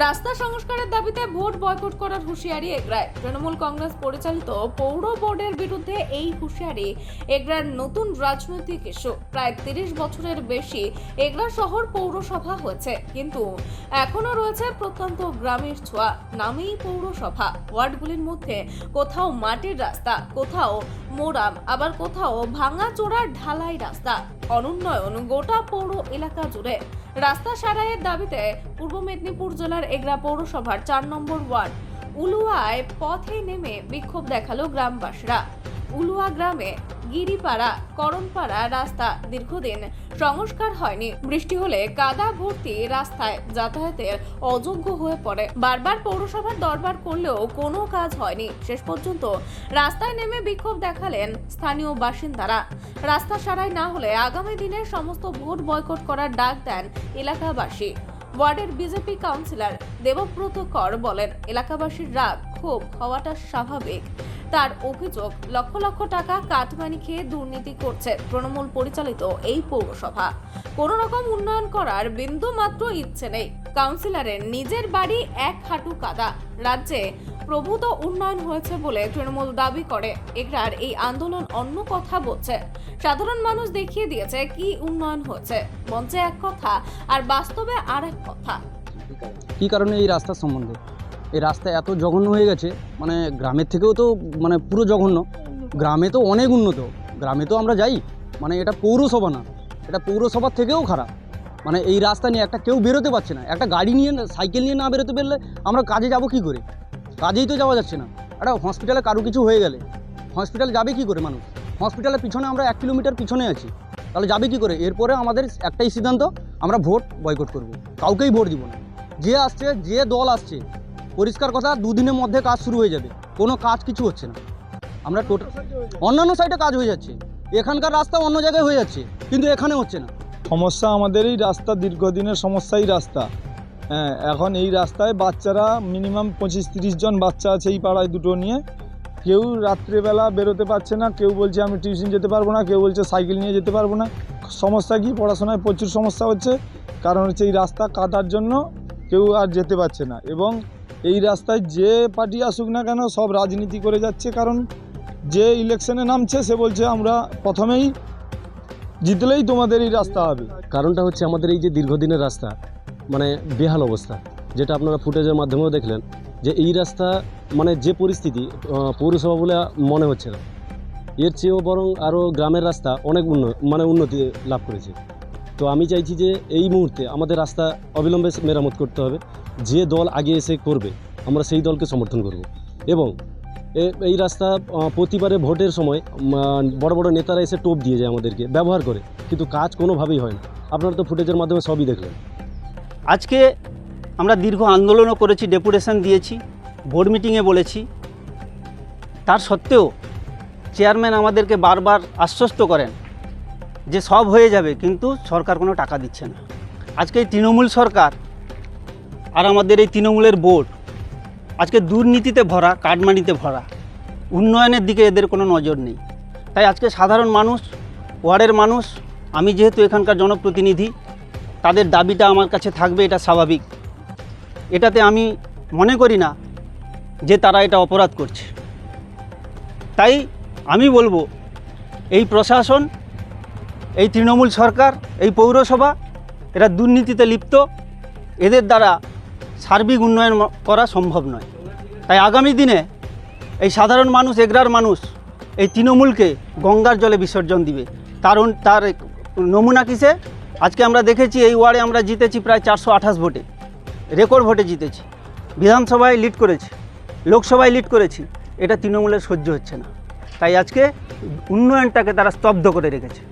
রাস্তা সংস্কারের দাবিতে ভোট বয়কট করার হুঁশিয়ারি এগরায়। তৃণমূল কংগ্রেস পরিচালিত পৌর বোর্ডের বিরুদ্ধে এই হুঁশিয়ারি এগরার নতুন রাজনৈতিক ইস্যু। প্রায় তিরিশ বছরের বেশি এগরা শহর পৌরসভা হয়েছে, কিন্তু এখনও রয়েছে প্রত্যন্ত গ্রামের ছোঁয়া। নামেই পৌরসভা। ওয়ার্ডগুলির মধ্যে কোথাও মাটির রাস্তা, কোথাও মোরাম, আবার কোথাও ভাঙা চোরার ঢালাই রাস্তা। অনুন্নয়ন গোটা পৌর এলাকা জুড়ে। রাস্তা সারাইয়ের দাবিতে পূর্ব মেদিনীপুর জেলার এগরা পৌরসভার চার নম্বর ওয়ার্ড। উলুয়ায় পথে নেমে বিক্ষোভ দেখাল গ্রামবাসীরা। উলুয়া গ্রামে গিরিপাড়া করণপাড়া রাস্তা দীর্ঘদিন সংস্কার হয়নি। বৃষ্টি হলে কাদা ভর্তি রাস্তায় যাতায়াতের অযোগ্য হয়ে পড়ে। বারবার পৌরসভার দরবার করলেও কোনো কাজ হয়নি। শেষ পর্যন্ত রাস্তায় নেমে বিক্ষোভ দেখালেন স্থানীয় বাসিন্দারা। রাস্তা সারাই না হলে আগামী দিনে সমস্ত ভোট বয়কট করার ডাক দেন এলাকাবাসী। ওয়ার্ডের বিজেপি কাউন্সিলর দেবব্রত কর বলেন, এলাকাবাসীর রাগ ক্ষোভ হওয়াটা স্বাভাবিক। তার অভিযোগ। লক্ষ লক্ষ টাকা কাটমানি খেয়ে দুর্নীতি করছে তৃণমূল পরিচালিত এই পৌরসভা। কোনো রকম উন্নয়ন করার বিন্দু মাত্র ইচ্ছে নেই। কাউন্সিলরের নিজের বাড়ি এক হাঁটু কাদা। রাজ্যে প্রভূত উন্নয়ন হয়েছে বলে তৃণমূল দাবি করে। এগরার এই আন্দোলন অন্য কথা বলছে। সাধারণ মানুষ দেখিয়ে দিয়েছে কি উন্নয়ন হয়েছে। মঞ্চে এক কথা আর বাস্তবে আর এক কথা। কী কারণে এই রাস্তার সম্বন্ধে? এই রাস্তা এত জঘন্য হয়ে গেছে মানে গ্রামের থেকেও তো মানে পুরো জঘন্য। গ্রামে তো অনেক উন্নত, গ্রামে তো আমরা যাই মানে এটা পৌরসভা না, এটা পৌরসভার থেকেও খারাপ। মানে এই রাস্তা নিয়ে একটা কেউ বেরোতে পারছে না, একটা গাড়ি নিয়ে, সাইকেল নিয়ে না বেরোতে পারলে আমরা কাজে যাব কি করে? কাজেই তো যাওয়া যাচ্ছে না। একটা হসপিটালে কারও কিছু হয়ে গেলে হসপিটালে যাবে কি করে মানুষ? হসপিটালের পিছনে আমরা এক কিলোমিটার পিছনে আছি, তাহলে যাবে কি করে? এরপরে আমাদের একটাই সিদ্ধান্ত, আমরা ভোট বয়কট করব, কাউকেই ভোট দিব না। যে আসছে, যে দল আসছে পরিষ্কার কথা, দুদিনের মধ্যে কাজ শুরু হয়ে যাবে। কোনো কাজ কিছু হচ্ছে না। আমরা টোটাল অন্যান্য সাইডে কাজ হয়ে যাচ্ছে। এখানকার রাস্তা অন্য জায়গায় হয়ে যাচ্ছে, কিন্তু এখানে হচ্ছে না। সমস্যা আমাদের এই রাস্তা, দীর্ঘদিনের সমস্যাই রাস্তা। হ্যাঁ এখন এই রাস্তায় বাচ্চারা মিনিমাম পঁচিশ তিরিশ জন বাচ্চা আছে এই পাড়ায় দুটো নিয়ে। কেউ রাত্রেবেলা বেরোতে পারছে না, কেউ বলছে আমি টিউশন যেতে পারব না, কেউ বলছে সাইকেল নিয়ে যেতে পারব না। সমস্যা কি? পড়াশোনায় প্রচুর সমস্যা হচ্ছে। কারণ হচ্ছে এই রাস্তা কাটার জন্য কেউ আর যেতে পারছে না। এবং এই রাস্তায় যে পার্টি আসুক না কেন সব রাজনীতি করে যাচ্ছে, কারণ যে ইলেকশনে নামছে সে বলছে আমরা প্রথমেই জিতলেই তোমাদের এই রাস্তা হবে। কারণটা হচ্ছে আমাদের এই যে দীর্ঘদিনের রাস্তা মানে বেহাল অবস্থা, যেটা আপনারা ফুটেজের মাধ্যমেও দেখলেন, যে এই রাস্তা মানে যে পরিস্থিতি পৌরসভা বলে মনে হচ্ছে না। এর চেয়েও বরং আরও গ্রামের রাস্তা অনেক উন্ন মানে উন্নতি লাভ করেছে। তো আমি চাইছি যে এই মুহূর্তে আমাদের রাস্তা অবিলম্বে মেরামত করতে হবে। যে দল আগে এসে করবে, আমরা সেই দলকে সমর্থন করব। এবং এই রাস্তা প্রতিবারে ভোটের সময় বড় বড় নেতারা এসে টোপ দিয়ে যায় আমাদেরকে, ব্যবহার করে। কিন্তু কাজ কোনোভাবেই হয় না। আপনারা তো ফুটেজের মাধ্যমে সবই দেখলেন। আজকে আমরা দীর্ঘ আন্দোলনও করেছি, ডেপুটেশন দিয়েছি, বোর্ড মিটিংয়ে বলেছি। তার সত্ত্বেও চেয়ারম্যান আমাদেরকে বারবার আশ্বস্ত করেন। যে সব হয়ে যাবে, কিন্তু সরকার কোনো টাকা দিচ্ছে না। আজকে এই তৃণমূল সরকার আর আমাদের এই তৃণমূলের বোর্ড আজকে দুর্নীতিতে ভরা, কাটমানিতে ভরা। উন্নয়নের দিকে এদের কোনো নজর নেই। তাই আজকে সাধারণ মানুষ, ওয়ার্ডের মানুষ, আমি যেহেতু এখানকার জনপ্রতিনিধি, তাদের দাবিটা আমার কাছে থাকবে, এটা স্বাভাবিক। এটাতে আমি মনে করি না যে তারা এটা অপরাধ করছে। তাই আমি বলব, এই প্রশাসন এই তৃণমূল সরকার, এই পৌরসভা, এরা দুর্নীতিতে লিপ্ত। এদের দ্বারা সার্বিক উন্নয়ন করা সম্ভব নয়। তাই আগামী দিনে এই সাধারণ মানুষ, এগরার মানুষ, এই তৃণমূলকে গঙ্গার জলে বিসর্জন দিবে। তার তার নমুনা কিসে? আজকে আমরা দেখেছি, এই ওয়ার্ডে আমরা জিতেছি প্রায় চারশো আঠাশ ভোটে। রেকর্ড ভোটে জিতেছি। বিধানসভায় লিড করেছি, লোকসভায় লিড করেছি। এটা তৃণমূলের সহ্য হচ্ছে না। তাই আজকে উন্নয়নটাকে তারা স্তব্ধ করে রেখেছে।